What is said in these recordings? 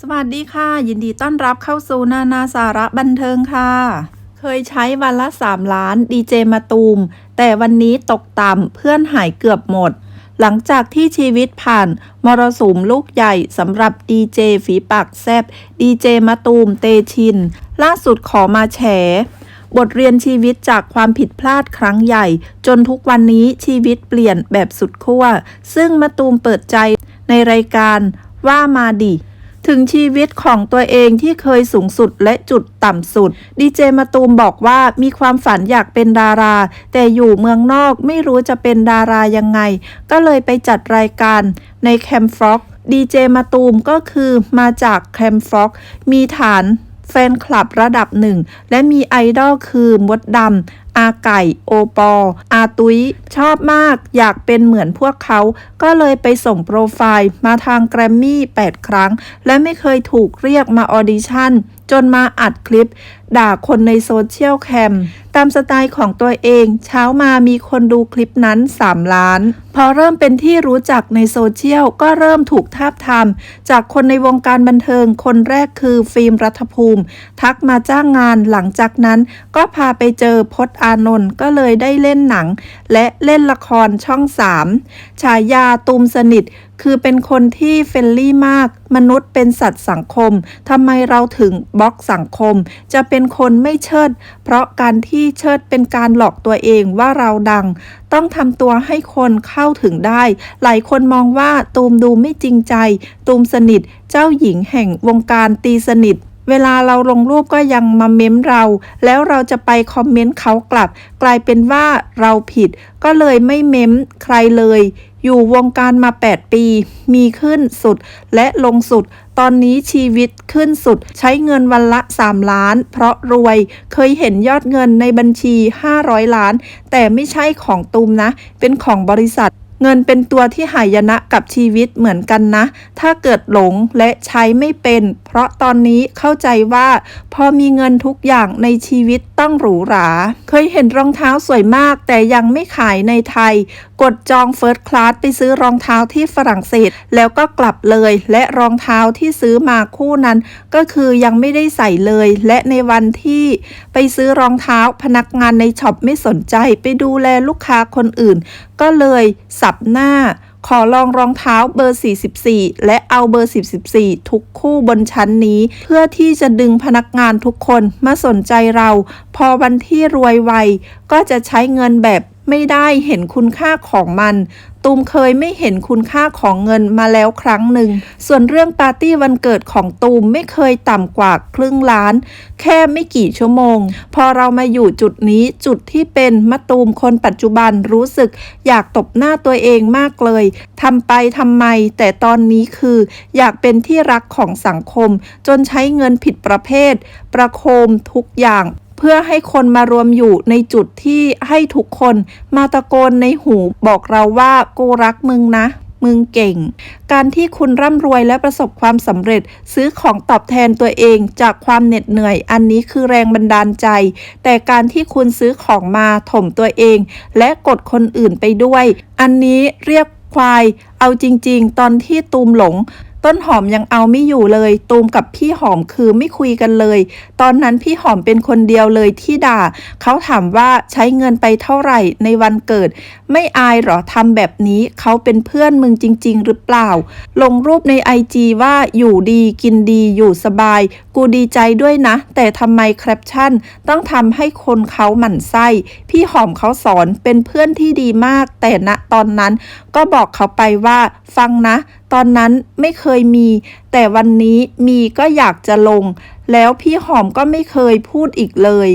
สวัสดีค่ะ ยินดีต้อนรับเข้าสู่นานาสาระบันเทิงค่ะ เคยใช้วันละ 3 ล้านดีเจมาตูม แต่วันนี้ตกต่ำเพื่อนหายเกือบหมด หลังจากที่ชีวิตผ่าน มรสุมลูกใหญ่สำหรับดีเจฝีปากแซบดีเจมาตูมเตชิน ล่าสุดขอมาแฉ บทเรียนชีวิตจากความผิดพลาดครั้งใหญ่ จนทุกวันนี้ชีวิตเปลี่ยนแบบสุดขั้วซึ่งมาตูมเปิดใจในรายการว่ามาดิ ถึงชีวิตของตัวเองที่เคยสูงสุดและจุดต่ำสุด ดีเจมาตูมบอกว่ามีความฝันอยากเป็นดารา แต่อยู่เมืองนอกไม่รู้จะเป็นดารายังไง ก็เลยไปจัดรายการในแคมฟ็อกดีเจมาตูมก็คือมาจากแคมฟ็อกมีฐานแฟนคลับระดับหนึ่ง และมีไอดอลคือมดดำ อาไก่โอปอ อาตุยชอบมาก อยากเป็นเหมือนพวกเขา ก็เลยไปส่งโปรไฟล์มาทางแกรมมี่ 8 ครั้ง และไม่เคยถูกเรียกมาออดิชั่นจนมาอัดคลิป ด่าคนในโซเชียลแคมตามสไตล์ของตัวเอง เช้ามามีคนดูคลิปนั้น 3 ล้าน พอเริ่มเป็นที่รู้จักในโซเชียล ก็เริ่มถูกทาบทามจากคนในวงการบันเทิง คนแรกคือฟิล์มรัฐภูมิ ทักมาจ้างงานหลังจากนั้น ก็พาไปเจอพจน์อานนท์ก็เลยได้เล่นหนัง และเล่นละครช่อง 3 ฉายาตูมสนิทคือเป็นคนที่เฟลลี่มาก มนุษย์เป็นสัตว์สังคมทำไมเราถึงบล็อกสังคม จะเป็นคนไม่เชิด เพราะการที่เชิดเป็นการหลอกตัวเองว่าเราดัง ต้องทำตัวให้คนเข้าถึงได้ หลายคนมองว่าตูมดูไม่จริงใจ ตูมสนิท เจ้าหญิงแห่งวงการตีสนิท เวลาเราลงรูปก็ยังมาเม้มเรา แล้วเราจะไปคอมเมนต์เขากลับ กลายเป็นว่าเราผิด ก็เลยไม่เม้มใครเลย อยู่วงการมา 8 ปี มีขึ้นสุดและลงสุด ตอนนี้ชีวิตขึ้นสุด ใช้เงินวันละ 3 ล้าน เพราะรวย เคยเห็นยอดเงินในบัญชี 500 ล้าน แต่ไม่ใช่ของตูมนะ เป็นของบริษัท เงินเป็นตัวที่หายนะกับชีวิตเหมือนกันนะ ถ้าเกิดหลงและใช้ไม่เป็น เพราะตอนนี้เข้าใจว่า พอมีเงินทุกอย่างในชีวิตต้องหรูหรา เคยเห็นรองเท้าสวยมากแต่ยังไม่ขายในไทย กดจองเฟิร์สคลาสไปซื้อรองเท้าที่ฝรั่งเศส แล้วก็กลับเลย และรองเท้าที่ซื้อมาคู่นั้น ก็คือยังไม่ได้ใส่เลย และในวันที่ไปซื้อรองเท้าพนักงานในช็อปไม่สนใจไปดูแลลูกค้าคนอื่นก็เลยสับหน้า ขอลองรองเท้าเบอร์ 44 และเอาเบอร์ 44 ทุกคู่บนชั้นนี้ เพื่อที่จะดึงพนักงานทุกคนมาสนใจเรา พอวันที่รวยไว ก็จะใช้เงินแบบ ไม่ได้เห็นคุณค่าของมัน ตูมเคยไม่เห็นคุณค่าของเงินมาแล้วครั้งหนึ่ง ส่วนเรื่องปาร์ตี้วันเกิดของตูมไม่เคยต่ำกว่าครึ่งล้าน แค่ไม่กี่ชั่วโมง พอเรามาอยู่จุดนี้จุดที่เป็นมะตูมคนปัจจุบันรู้สึกอยากตบหน้าตัวเองมากเลยทำไปทำไม แต่ตอนนี้คืออยากเป็นที่รักของสังคม จนใช้เงินผิดประเภท ประโคมทุกอย่าง เพื่อให้คนมารวมอยู่ในจุดที่ให้ทุกคนมาตะโกนในหูบอกเราว่ากูรักมึงนะมึงเก่ง การที่คุณร่ำรวยและประสบความสำเร็จ ซื้อของตอบแทนตัวเองจากความเหน็ดเหนื่อย อันนี้คือแรงบันดาลใจ แต่การที่คุณซื้อของมาถมตัวเอง และกดคนอื่นไปด้วย อันนี้เรียกควาย เอาจริง ๆ ตอนที่ตูมหลง ต้นหอมยังเอาไม่อยู่เลย ตูมกับพี่หอมคือไม่คุยกันเลย ตอนนั้นพี่หอมเป็นคนเดียวเลยที่ด่า เขาถามว่าใช้เงินไปเท่าไหร่ในวันเกิด ไม่อายหรอทำแบบนี้เขาเป็นเพื่อนมึงจริง ๆ หรือเปล่า ลงรูปในไอจีว่าอยู่ดีกินดีอยู่สบาย กูดีใจด้วยนะ แต่ทำไมแคปชั่น ต้องทำให้คนเขาหมั่นไส้ พี่หอมเขาสอนเป็นเพื่อนที่ดีมาก แต่ณตอนนั้นก็บอกเขาไปว่า ฟังนะ ตอนนั้นไม่เคยมี แต่วันนี้มีก็อยากจะลง แล้วพี่หอมก็ไม่เคยพูดอีกเลย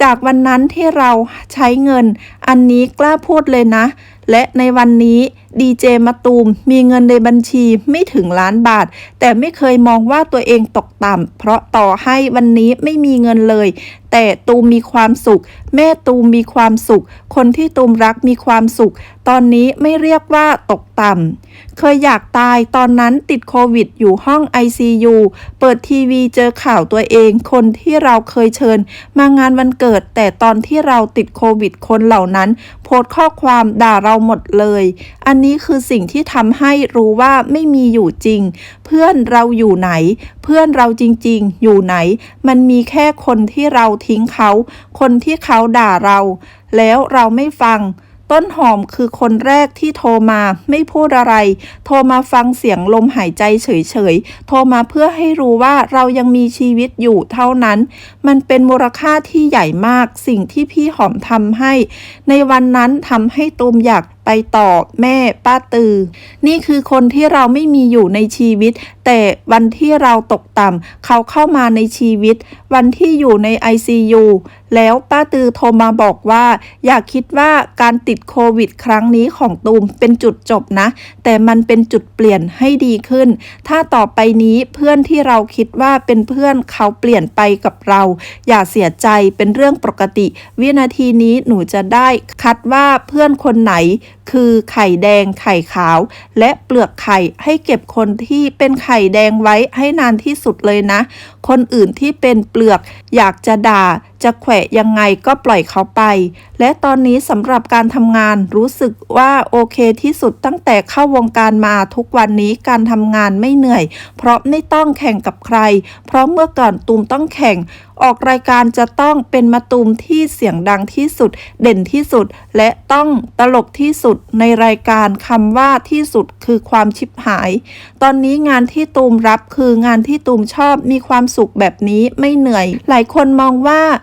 จากวันนั้นที่เราใช้เงิน อันนี้กล้าพูดเลยนะ และในวันนี้ดีเจมาตูมมีเงินในบัญชีไม่ถึงล้านบาท แต่ไม่เคยมองว่าตัวเองตกต่ำเพราะต่อให้วันนี้ไม่มีเงินเลย แต่ตูมมีความสุข แม่ตูมมีความสุข คนที่ตูมรักมีความสุข ตอนนี้ไม่เรียกว่าตกต่ำเคยอยากตายตอนนั้นติดโควิดอยู่ห้อง ICU เปิดทีวีเจอข่าวตัวเอง คนที่เราเคยเชิญ มางานวันเกิด แต่ตอนที่เราติดโควิดคนเหล่านั้น โพสต์ข้อความด่าเราหมดเลย อันนี้คือสิ่งที่ทำให้รู้ว่าไม่มีอยู่จริง เพื่อนเราอยู่ไหน เพื่อนเราจริงๆ อยู่ไหน มันมีแค่คนที่เราทิ้งเขา คนที่เขาด่าเรา แล้วเราไม่ฟัง ต้นหอมคือคนแรกที่โทรมาไม่พูดอะไร โทรมาฟังเสียงลมหายใจเฉยๆ โทรมาเพื่อให้รู้ว่าเรายังมีชีวิตอยู่เท่านั้น มันเป็นมูลค่าที่ใหญ่มากสิ่งที่พี่หอมทำให้ ในวันนั้นทำให้ตูมอยากไปต่อแม่ป้าตือ นี่คือคนที่เราไม่มีอยู่ในชีวิต แต่วันที่เราตกต่ำเขาเข้ามาในชีวิต วันที่อยู่ใน ICU แล้วป้าตือโทรมาบอกว่า อย่าคิดว่าการติดโควิด ครั้งนี้ของตูมเป็นจุดจบนะ แต่มันเป็นจุดเปลี่ยนให้ดีขึ้น ถ้าต่อไปนี้เพื่อนที่เราคิดว่าเป็นเพื่อนเขาเปลี่ยนไปกับเรา อย่าเสียใจเป็นเรื่องปกติ วินาทีนี้หนูจะได้คัดว่าเพื่อนคนไหน คือไข่แดงไข่ขาว และเปลือกไข่ให้เก็บคนที่เป็นไข่แดงไว้ให้นานที่สุดเลยนะ คนอื่นที่เป็นเปลือกอยากจะด่า จะแขวะยังไงก็ปล่อยเขาไป และตอนนี้สำหรับการทำงานรู้สึกว่าโอเคที่สุดตั้งแต่เข้าวงการมาทุกวันนี้การทำงานไม่เหนื่อย เพราะไม่ต้องแข่งกับใคร เพราะเมื่อก่อนตูมต้องแข่ง ออกรายการจะต้องเป็นมาตูมที่เสียงดังที่สุด เด่นที่สุด และต้องตลกที่สุดในรายการคำว่าที่สุดคือความชิบหาย ตอนนี้งานที่ตูมรับคืองานที่ตูมชอบมีความสุขแบบนี้ไม่เหนื่อย หลายคนมองว่า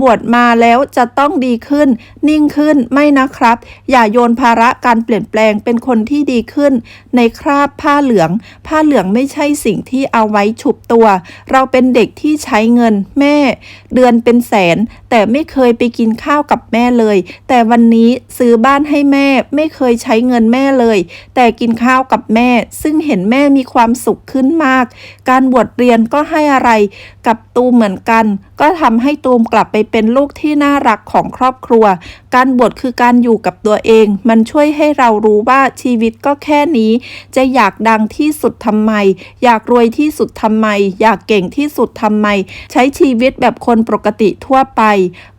บวชมาแล้วจะต้องดีขึ้น นิ่งขึ้นไม่นะครับ อย่าโยนภาระการเปลี่ยนแปลงเป็นคนที่ดีขึ้น ในคราบผ้าเหลือง ผ้าเหลืองไม่ใช่สิ่งที่เอาไว้ฉุบตัว เราเป็นเด็กที่ใช้เงินแม่ เดือนเป็นแสน แต่ไม่เคยไปกินข้าวกับแม่เลย แต่วันนี้ซื้อบ้านให้แม่ไม่เคยใช้เงินแม่เลย แต่กินข้าวกับแม่ ซึ่งเห็นแม่มีความสุขขึ้นมาก การบวชเรียนก็ให้อะไร กับตูมเหมือนกัน ก็ทำให้ตูมกลับไปเป็นลูกที่น่ารักของครอบครัว การบวชคือการอยู่กับตัวเอง มันช่วยให้เรารู้ว่าชีวิตก็แค่นี้ จะอยากดังที่สุดทำไม อยากรวยที่สุดทำไม อยากเก่งที่สุดทำไม ใช้ชีวิตแบบคนปกติทั่วไป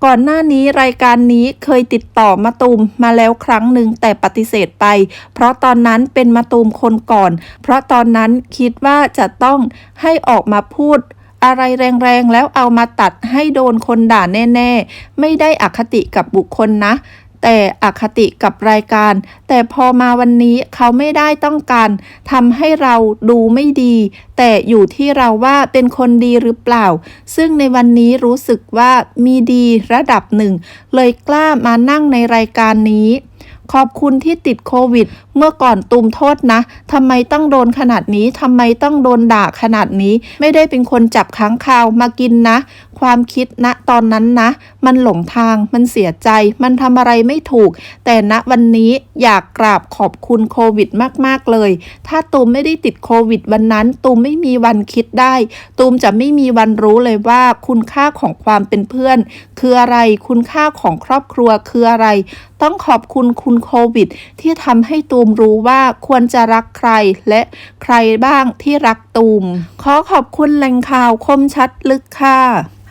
ก่อนหน้านี้รายการนี้เคยติดต่อมาตูมมาแล้วครั้งหนึ่งแต่ปฏิเสธไป เพราะตอนนั้นเป็นมาตูมคนก่อน เพราะตอนนั้นคิดว่าจะต้องให้ออกมาพูด อะไรแรงๆแล้วเอามาตัดให้โดนคนด่าแน่ ๆ ไม่ได้อคติกับบุคคลนะ แต่อคติกับรายการ แต่พอมาวันนี้เขาไม่ได้ต้องการทำให้เราดูไม่ดี แต่อยู่ที่เราว่าเป็นคนดีหรือเปล่า ซึ่งในวันนี้รู้สึกว่ามีดีระดับหนึ่ง เลยกล้ามานั่งในรายการนี้ ขอบคุณที่ติดโควิด เมื่อก่อนตุมโทษนะทำไมต้องโดนขนาดนี้ทำไมต้องโดนด่าขนาดนี้ ไม่ได้เป็นคนจับค้างคาวมากินนะ ความคิดณตอนนั้นนะ มันหลงทางมันเสียใจ มันทำอะไรไม่ถูก แต่ณวันนี้อยากกราบขอบคุณโควิดมาก ๆ เลย ถ้าตูมไม่ได้ติดโควิดวันนั้น ตูมไม่มีวันคิดได้ ตูมจะไม่มีวันรู้เลยว่าคุณค่าของความเป็นเพื่อน คืออะไรคุณค่าของครอบครัวคืออะไร ต้องขอบคุณคุณโควิด ที่ทำให้ตูมรู้ว่าควรจะรักใครและใครบ้างที่รักตูม ขอขอบคุณแหล่งข่าวคมชัดลึกค่ะ